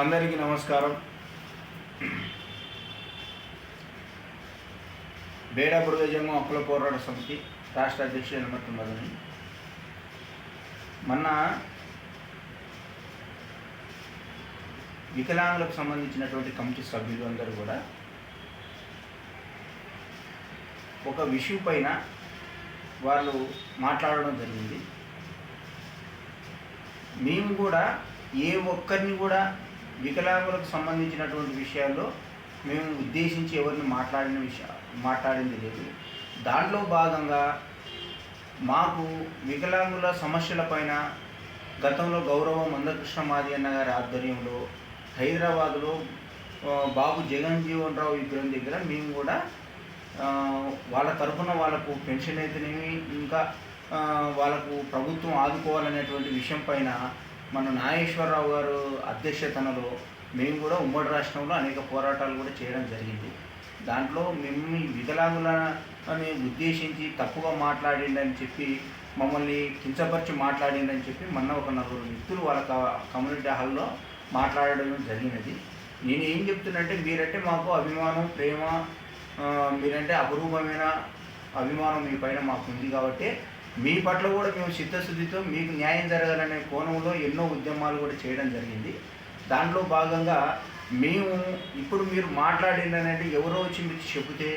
అందరికీ నమస్కారం. బేడా బురదజంగం హక్కుల పోరాట సమితి రాష్ట్ర అధ్యక్షుడు ఎనమట్టి మదని మొన్న వికలాంగులకు సంబంధించినటువంటి కమిటీ సభ్యులు అందరూ కూడా ఒక విషయం పైన వాళ్ళు మాట్లాడడం జరిగింది. మేము కూడా ఏ ఒక్కరిని కూడా వికలాంగులకు సంబంధించినటువంటి విషయాల్లో మేము ఉద్దేశించి ఎవరిని మాట్లాడిన విషయ మాట్లాడింది లేదు. దాంట్లో భాగంగా మాకు వికలాంగుల సమస్యలపైన గతంలో గౌరవ మందకృష్ణ మాది అన్న గారి ఆధ్వర్యంలో హైదరాబాదులో బాబు జగన్ జీవన్ రావు విగ్రహం దగ్గర మేము కూడా వాళ్ళ తరఫున వాళ్ళకు పెన్షన్ అయితేనేమి ఇంకా వాళ్ళకు ప్రభుత్వం ఆదుకోవాలనేటువంటి విషయం పైన మన నాగేశ్వరరావు గారు అధ్యక్షతనలో మేము కూడా ఉమ్మడి రాష్ట్రంలో అనేక పోరాటాలు కూడా చేయడం జరిగింది. దాంట్లో మేము వికలాంగులని ఉద్దేశించి తప్పుగా మాట్లాడిండని చెప్పి మమ్మల్ని కించపరిచి మాట్లాడిండని చెప్పి మొన్న ఒక నలుగురు వ్యక్తులు వాళ్ళ కమ్యూనిటీ హాల్లో మాట్లాడడం జరిగినది. నేను ఏం చెప్తున్నంటే మీరంటే మాకు అభిమానం ప్రేమ మీరంటే అపురూపమైన అభిమానం మీ పైన మాకు ఉంది కాబట్టి మీ పట్ల కూడా మేము చిత్తశుద్ధితో మీకు న్యాయం జరగాలనే కోణంలో ఎన్నో ఉద్యమాలు కూడా చేయడం జరిగింది. దాంట్లో భాగంగా మేము ఇప్పుడు మీరు మాట్లాడినంటే ఎవరో వచ్చి మీరు చెబితే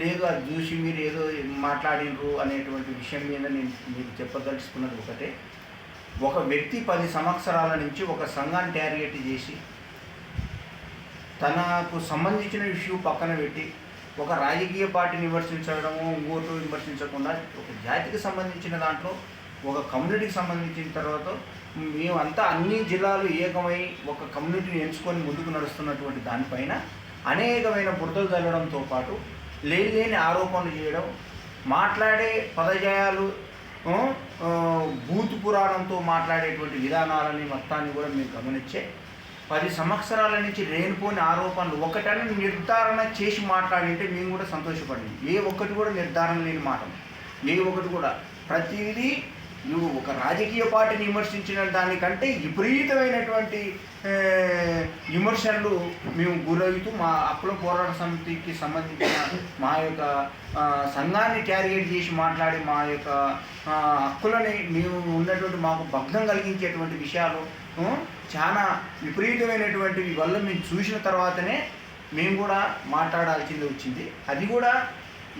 లేదు అది చూసి మీరు ఏదో మాట్లాడినరు అనేటువంటి విషయం మీద నేను మీకు చెప్పదలుచుకున్నది ఒకటే. ఒక వ్యక్తి పది సంవత్సరాల నుంచి ఒక సంఘాన్ని టార్గెట్ చేసి తనకు సంబంధించిన ఇష్యూ పక్కన పెట్టి ఒక రాజకీయ పార్టీని విమర్శించడము ఇంకోటి విమర్శించకుండా ఒక జాతికి సంబంధించిన దాంట్లో ఒక కమ్యూనిటీకి సంబంధించిన తర్వాత మేమంతా అన్ని జిల్లాలు ఏకమై ఒక కమ్యూనిటీని ఎంచుకొని ముందుకు నడుస్తున్నటువంటి దానిపైన అనేకమైన బురదలు చల్లడంతో పాటు లేని లేని ఆరోపణలు చేయడం మాట్లాడే పదజయాలు భూతు పురాణంతో మాట్లాడేటువంటి విధానాలని మొత్తాన్ని కూడా మేము గమనించే పది సంవత్సరాల నుంచి లేనిపోని ఆరోపణలు ఒకటని నిర్ధారణ చేసి మాట్లాడింటే మేము కూడా సంతోషపడింది. ఏ ఒక్కటి కూడా నిర్ధారణ లేని మాట ఏ ఒక్కటి కూడా. ప్రతిదీ నువ్వు ఒక రాజకీయ పార్టీని విమర్శించిన దానికంటే విపరీతమైనటువంటి విమర్శలు మేము గురవుతూ మా అప్పుల పోరాట సమితికి సంబంధించిన మా యొక్క సంఘాన్ని టార్గెట్ చేసి మాట్లాడి మా యొక్క హక్కులని మేము ఉన్నటువంటి మాకు భగ్నం కలిగించేటువంటి విషయాలు చాలా విపరీతమైనటువంటి వల్ల మేము చూసిన తర్వాతనే మేము కూడా మాట్లాడాల్సింది వచ్చింది. అది కూడా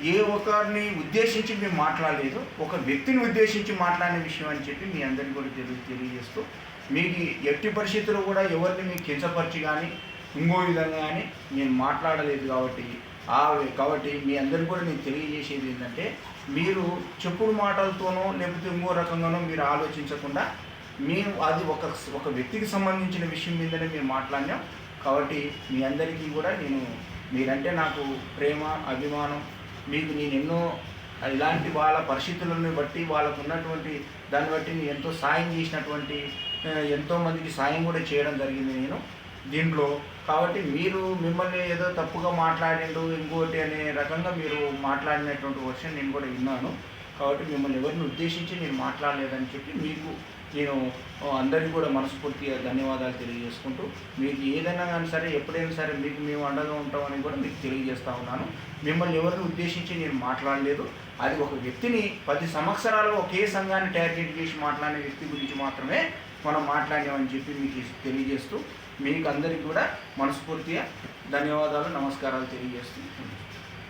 ఏ ఒక్కరిని ఉద్దేశించి మేము మాట్లాడలేదు ఒక వ్యక్తిని ఉద్దేశించి మాట్లాడిన విషయం అని చెప్పి మీ అందరికీ కూడా తెలియ తెలియజేస్తూ మీకు ఎట్టి పరిస్థితుల్లో కూడా ఎవరిని మీకు కించపరిచి కానీ ఇంకో విధంగా కానీ నేను మాట్లాడలేదు కాబట్టి ఆ కాబట్టి మీ అందరికీ కూడా నేను తెలియజేసేది ఏంటంటే మీరు చెప్పుడు మాటలతోనో లేకపోతే ఇంకో రకంగానో మీరు ఆలోచించకుండా మేము అది ఒక ఒక వ్యక్తికి సంబంధించిన విషయం మీదనే మేము మాట్లాడినాం. కాబట్టి మీ అందరికీ కూడా నేను మీరంటే నాకు ప్రేమ అభిమానం మీకు నేను ఎన్నో ఇలాంటి వాళ్ళ పరిస్థితులను బట్టి వాళ్ళకు ఉన్నటువంటి దాన్ని బట్టి నేను ఎంతో సాయం చేసినటువంటి ఎంతోమందికి ఎంతో మందికి సాయం కూడా చేయడం జరిగింది నేను దీంట్లో. కాబట్టి మీరు మిమ్మల్ని ఏదో తప్పుగా మాట్లాడిండు ఇంకోటి అనే రకంగా మీరు మాట్లాడినటువంటి వర్షన్ నేను కూడా విన్నాను. కాబట్టి మిమ్మల్ని ఎవరిని ఉద్దేశించి నేను మాట్లాడలేదని చెప్పి మీకు నేను అందరికీ కూడా మనస్ఫూర్తిగా ధన్యవాదాలు తెలియజేసుకుంటూ మీకు ఏదైనా కానీ సరే ఎప్పుడైనా సరే మీకు మేము అండగా ఉంటామని కూడా మీకు తెలియజేస్తూ ఉన్నాను. మిమ్మల్ని ఎవరిని ఉద్దేశించి నేను మాట్లాడలేదు. అది ఒక వ్యక్తిని పది సంవత్సరాలు ఒకే సంఘాన్ని టార్గెట్ చేసి మాట్లాడిన వ్యక్తి గురించి మాత్రమే మనం మాట్లాడామని చెప్పి మీకు తెలియజేస్తూ మీకు అందరికీ కూడా మనస్ఫూర్తిగా ధన్యవాదాలు నమస్కారాలు తెలియజేస్తూ